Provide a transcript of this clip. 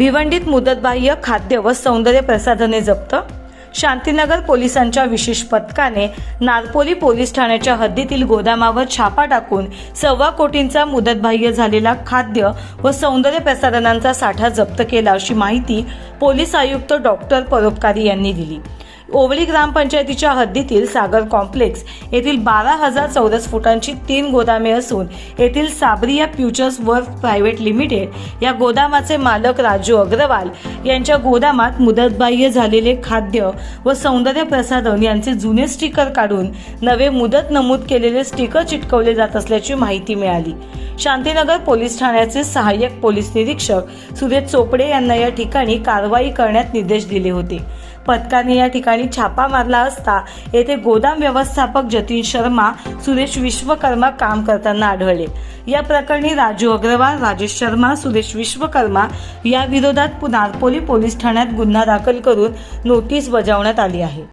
भिवंडीत मुदतबाह्य खाद्य व सौंदर्य प्रसाधने जप्त. शांतीनगर पोलिसांच्या विशेष पथकाने नारपोली पोलीस ठाण्याच्या हद्दीतील गोदामावर छापा टाकून सव्वा कोटींचा मुदतबाह्य झालेला खाद्य व सौंदर्य प्रसाधनांचा साठा जप्त केला अशी माहिती पोलीस आयुक्त डॉक्टर परोपकारी यांनी दिली. ओवळी ग्रामपंचायतीच्या हद्दीतील सागर कॉम्प्लेक्स येथील बारा हजार चौरस फुटांची तीन गोदामे असून येथील Sabaria futures work private limited या गोदामाचे मालक राजू अग्रवाल यांच्या गोदामात मुदतबाह्य झालेले खाद्य व सौंदर्य प्रसाधन यांचे जुने स्टिकर काढून नवे मुदत नमूद केलेले स्टिकर चिटकवले जात असल्याची माहिती मिळाली. शांतीनगर पोलीस ठाण्याचे सहाय्यक पोलीस निरीक्षक सुरेश चोपडे यांना या ठिकाणी कारवाई करण्यात निर्देश दिले होते. पथकाने या ठिकाणी छापा मारला असता येथे गोदाम व्यवस्थापक जतीन शर्मा सुरेश विश्वकर्मा काम करताना आढळले. या प्रकरणी राजू अग्रवाल राजेश शर्मा सुरेश विश्वकर्मा या विरोधात नारपोली पोलीस ठाण्यात गुन्हा दाखल करून नोटीस बजावण्यात आली आहे.